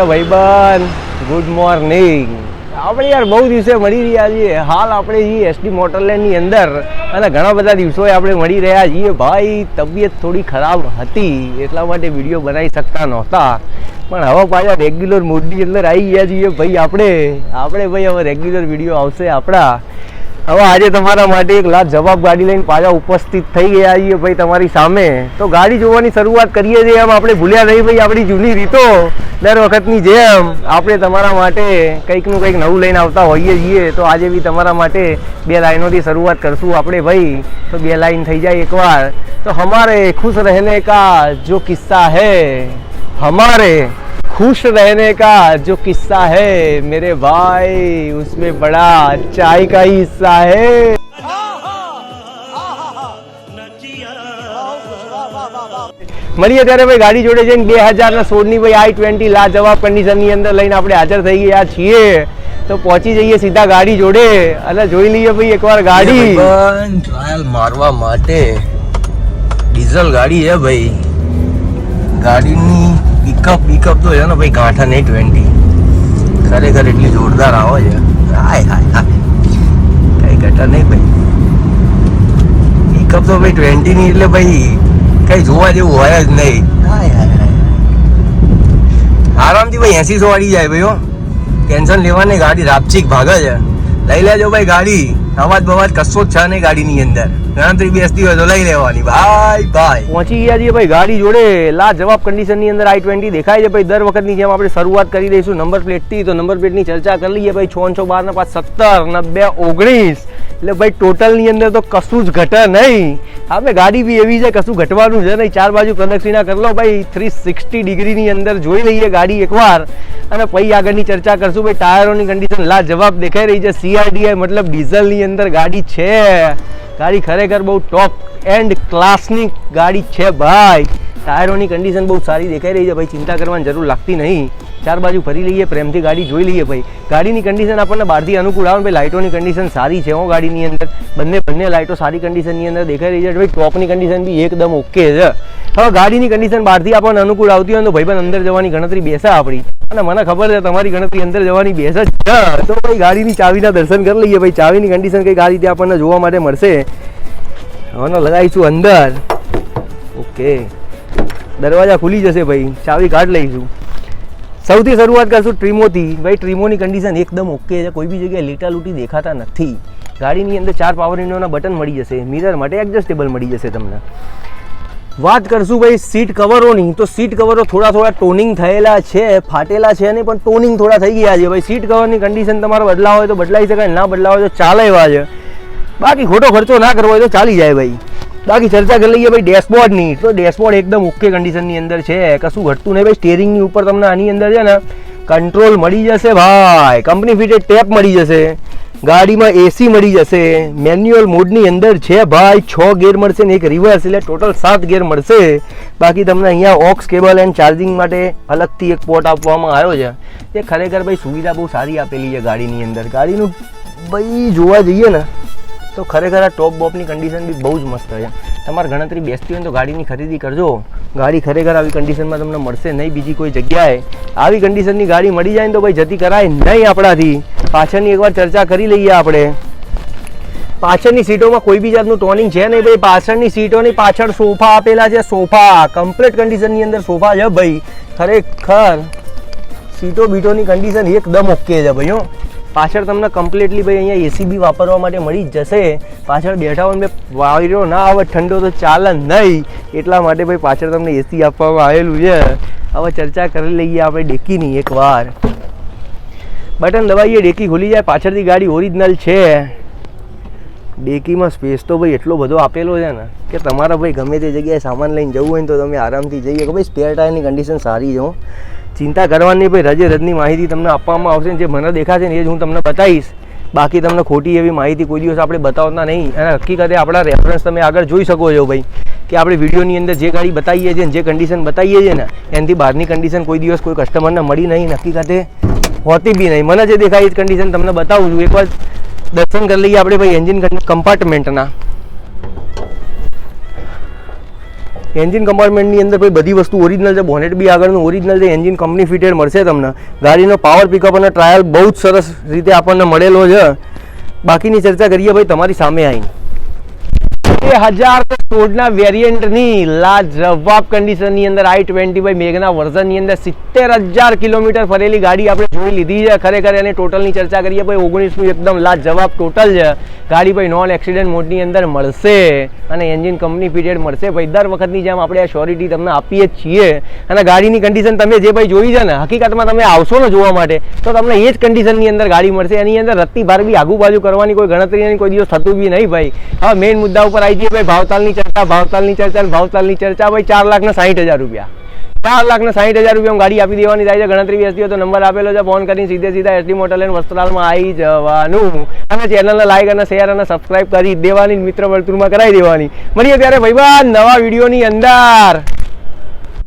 મોર્યા ભાઈબંધ good morning આપણે યાર બહુ દિવસે મળી રહ્યા છીએ. હાલ આપણે છીએ એસટી મોટરલેન્ડની અંદર અને ઘણા બધા દિવસોએ આપણે મળી રહ્યા છીએ. ભાઈ, તબિયત થોડી ખરાબ હતી, એટલા માટે વીડિયો બનાવી શકતા નહોતા. પણ હવે પાછા રેગ્યુલર મૂડની અંદર આવી ગયા છીએ. ભાઈ, આપણે આપણે ભાઈ, હવે રેગ્યુલર વીડિયો આવશે આપણા. હવે આજે તમારા માટે એક લાખ ગાડી લઈને પાછા ઉપસ્થિત થઈ ગયા છીએ ભાઈ તમારી સામે. તો ગાડી જોવાની શરૂઆત કરીએ છીએ. એમ આપણે ભૂલ્યા નહીં ભાઈ આપણી જૂની રીતો. દર વખતની જેમ આપણે તમારા માટે કંઈકનું કંઈક નવું લઈને આવતા હોઈએ છીએ. તો આજે બી તમારા માટે બે લાઈનોથી શરૂઆત કરશું આપણે ભાઈ. તો બે લાઈન થઈ જાય એકવાર. તો હમારે ખુશ રહેને કા જો કિસ્સા હે? હમારે खुश रहने का जो किस्सा है मेरे भाई उसमें बड़ा चाय का ही हिस्सा है મળીએ ત્યારે ભાઈ ગાડી જોડે જઈને બે હજાર ના સોળની ભાઈ આઈ ટ્વેન્ટી લાજવાબ કન્ડિશનની અંદર લઈને આપણે હાજર થઈ ગયા છીએ તો પહોંચી જઈએ સીધા ગાડી જોડે અને જોઈ લઈએ ભાઈ એકવાર ગાડી ટ્રાયલ મારવા માટે ડીઝલ ગાડી છે ભાઈ ગાડીની પિકઅપ પિકઅપ તો છે ને ભાઈ ગાંઠા નહીં ટ્વેન્ટી ખરેખર એટલી જોરદાર આવો છે. હાય હાય હાય. કઈ ઘટા નહીં ભાઈ. પિકઅપ તો ભાઈ ટ્વેન્ટી ની એટલે ભાઈ કઈ જોવા જેવું હોય જ નહીં. હાય હાય આરામથી ભાઈ એસી સો વાળી જાય ભાઈ હો. ટેન્શન લેવાની ગાડી રાપચીક ભાગે છે. લઈ લેજો ભાઈ ગાડી. અવાજ બવાજ કશો જ છે નહીં ગાડીની અંદર. ગણતરી બેસતી હોય તો લઈ લેવાની. ભાઈ ભાઈ. પહોંચી ગયા છીએ ભાઈ ગાડી જોડે. લા જવાબ કન્ડિશનની અંદર આઈ ટ્વેન્ટી દેખાય છે ભાઈ. દર વખતની જેમ આપણે શરૂઆત કરી દઈશું. નંબર પ્લેટથી તો નંબર પ્લેટની ચર્ચા કરી લઈએ ભાઈ. છ છો, બાર ને પાંચ, સત્તર નબે ઓગણીસ. એટલે ભાઈ ટોટલની અંદર તો કશું જ ઘટે નહીં. આપણે ગાડી બી એવી છે, કશું ઘટવાનું છે નહીં. ચાર બાજુ પ્રદક્ષિણા કરી લો ભાઈ. થ્રી સિક્સટી ડિગ્રીની અંદર જોઈ લઈએ ગાડી એકવાર. અને પછી આગળની ચર્ચા કરશું ભાઈ. ટાયરોની કન્ડિશન લા જવાબ દેખાઈ રહી છે. સીઆરડીઆઈ મતલબ ડીઝલની અંદર ગાડી છે. ગાડી ખરેખર બહુ ટોપ એન્ડ ક્લાસની ગાડી છે ભાઈ. ટાયરોની કન્ડિશન બહુ સારી દેખાઈ રહી છે ભાઈ. ચિંતા કરવાની જરૂર લાગતી નહીં. ચાર બાજુ ફરી લઈએ, પ્રેમથી ગાડી જોઈ લઈએ ભાઈ. ગાડીની કન્ડિશન આપણને બહારથી અનુકૂળ આવે ભાઈ. લાઇટોની કન્ડિશન સારી છે હો ગાડીની અંદર. બંને બંને લાઇટો સારી કન્ડિશનની અંદર દેખાઈ રહી છે. ભાઈ ટોપની કન્ડિશન બી એકદમ ઓકે છે. હવે ગાડીની કન્ડિશન બહારથી આપણને અનુકૂળ આવતી હોય તો ભાઈ પણ અંદર જવાની ગણતરી બેસે આપણી. અને મને ખબર છે, તમારી ગણતરી અંદર જવાની બેસે જ છે. તો ભાઈ ગાડીની ચાવીના દર્શન કરી લઈએ ભાઈ. ચાવીની કન્ડિશન કઈ ગાડી ત્યાં આપણને જોવા માટે મળશે? હવે લગાવીશું અંદર. ઓકે. દરવાજા ખુલી જશે ભાઈ. ચાવી કાઢ લઈશું. સૌથી શરૂઆત કરશું ટ્રીમોથી. ભાઈ, ટ્રીમોની કન્ડિશન એકદમ ઓકે છે. કોઈ બી જગ્યાએ લીટા લૂટી દેખાતા નથી. ગાડીની અંદર ચાર પાવર વિન્ડોના બટન મળી જશે. મિરર માટે એડજસ્ટેબલ મળી જશે તમને. વાત કરશું ભાઈ સીટ કવરોની તો સીટ કવરો થોડા થોડા ટોનિંગ થયેલા છે, ફાટેલા છે નહીં, પણ ટોનિંગ થોડા થઈ ગયા છે. ભાઈ સીટ કવરની કન્ડિશન તમારે બદલાવ હોય તો બદલાઈ શકાય, ના બદલાવ હોય તો ચાલે એવા છે. બાકી ખોટો ખર્ચો ના કરવો હોય તો ચાલી જાય ભાઈ. બાકી ચર્ચા કરી લઈએ ભાઈ ડેશબોર્ડની તો ડેશબોર્ડ એકદમ ઓકે કન્ડિશનની અંદર છે. કશું ઘટતું નહીં ભાઈ સ્ટેરિંગની ઉપર તમને આની અંદર છે ને કંટ્રોલ મળી જશે ભાઈ. કંપની ફિટેડ ટેપ મળી જશે. ગાડીમાં એસી મળી જશે. મેન્યુઅલ મોડની અંદર છે ભાઈ, છ ગેર મળશે ને એક રિવર્સ એટલે ટોટલ સાત ગેર મળશે. બાકી તમને અહીંયા ઓક્સ કેબલ એન્ડ ચાર્જિંગ માટે અલગથી એક પોર્ટ આપવામાં આવ્યો છે. એ ખરેખર ભાઈ સુવિધા બહુ સારી આપેલી છે ગાડીની અંદર. ગાડીનું ભાઈ જોવા જઈએ ને, તો ખરેખર આ ટોપ બોપની કન્ડિશન બી બહુ જ મસ્ત છે. તમારે ગણતરી બેસતી હોય તો ગાડીની ખરીદી કરજો. ગાડી ખરેખર આવી કન્ડિશનમાં તમને મળશે નહીં. બીજી કોઈ જગ્યાએ આવી કન્ડિશનની ગાડી મળી જાય ને તો ભાઈ જતી કરાય નહીં આપણાથી. પાછળની એકવાર ચર્ચા કરી લઈએ આપણે. પાછળની સીટોમાં કોઈ બી જાતનું ટોનિંગ છે નહીં ભાઈ. પાછળની સીટોની પાછળ સોફા આપેલા છે. સોફા કમ્પ્લીટ કન્ડિશનની અંદર સોફા છે ભાઈ. ખરેખર સીટો બીટોની કન્ડિશન એકદમ ઓકે છે ભાઈ, હો. પાછળ તમને કમ્પ્લીટલી ભાઈ અહીંયા એસી બી વાપરવા માટે મળી જશે. પાછળ બેઠા હોય ને વાયરો ના આવે, ઠંડો તો ચાલે નહીં. એટલા માટે ભાઈ પાછળ તમને એસી આપવામાં આવેલું છે. હવે ચર્ચા કરી લઈએ આપણે ડેકીની એકવાર બટન દબાવીએ ડેકી ખુલી જાય, પાછળથી ગાડી ઓરિજિનલ છે. ડેકીમાં સ્પેસ તો ભાઈ એટલો બધો આપેલો છે ને કે તમારા ભાઈ ગમે તે જગ્યાએ સામાન લઈને જવું હોય ને તો તમે આરામથી જઈએ. કે ભાઈ સ્પેર ટાયરની કન્ડિશન સારી છે. ચિંતા કરવાની ભાઈ, રજે રજની માહિતી તમને આપવામાં આવશે જે મને દેખાશે ને એ જ હું તમને બતાવીશ. બાકી તમને ખોટી એવી માહિતી કોઈ દિવસ આપણે બતાવતા નહીં. અને હકીકતે આપણા રેફરન્સ તમે આગળ જોઈ શકો છો, ભાઈ, કે આપણે વિડીયોની અંદર જે ગાડી બતાવીએ છીએ જે કન્ડિશન બતાવીએ છીએ ને, એનાથી બહારની કન્ડિશન કોઈ દિવસ કોઈ કસ્ટમરને મળી નહીં હકીકતે હોતી બી નહીં. મને જે દેખાય એ કન્ડિશન તમને બતાવું છું. એકવાર દર્શન કરી લઈએ આપણે, ભાઈ એન્જિન કમ્પાર્ટમેન્ટના એન્જિન કમ્પાર્ટમેન્ટની અંદર ભાઈ બધી વસ્તુ ઓરિજિનલ છે બોનેટ બી આગળનું ઓરિજિનલ છે એન્જિન કંપની ફિટેડ મળશે તમને. ગાડીનો પાવર પિકઅપ અને ટ્રાયલ બહુ જ સરસ રીતે આપણને મળેલો છે. બાકીની ચર્ચા કરીએ ભાઈ, તમારી સામે આવીને. હજાર સોળના વેરિયન્ટની લાજવાબ કન્ડિશનની અંદર આઈ ટ્વેન્ટી બાય મેગના વર્ઝનની અંદર સિત્તેર હજાર કિલોમીટર ફરેલી ગાડી આપણે જોઈ લીધી છે. ખરેખર એની ટોટલની ચર્ચા કરીએ ભાઈ ઓગણીસનું એકદમ લાજવાબ ટોટલ છે. ગાડી ભાઈ નોન એક્સિડન્ટ મોડની અંદર મળશે અને એન્જિન કંપની પીરિયડ મળશે. ભાઈ દર વખતની જેમ આપણે આ શ્યોરિટી તમને આપીએ જ છીએ. અને ગાડીની કન્ડિશન તમે જે ભાઈ જોઈ છે ને, હકીકતમાં તમે આવશો ને જોવા માટે, તો તમને એ જ કન્ડિશનની અંદર ગાડી મળશે. એની અંદર રત્તી ભાર બી આગુ બાજુ કરવાની કોઈ ગણતરી નહીં, કોઈ દિવસ થતું બી નહીં ભાઈ. હવે મેઇન મુદ્દા ઉપર આવી ભાઈ ભાવતાલની ચર્ચા ભાવતાલની ચર્ચા ભાવતાલની ચર્ચા ભાઈ ચાર લાખ સાહીઠ હજાર રૂપિયા. ચાર લાખ ને સાઠ હજાર રૂપિયા ગાડી આપી દેવાની થાય છે. ગણતરી વ્યસ્તી હોય તો નંબર આપેલો છે. ફોન કરીને સીધે સીધા એસડી મોટર લઈને વસ્ત્રાલમાં આવી જવાનું. અને ચેનલને લાઈક અને શેર અને સબસ્ક્રાઇબ કરી દેવાની મિત્ર વર્તુળમાં કરાવી દેવાની. મળીએ ત્યારે ભાઈ નવા વિડીયોની અંદર.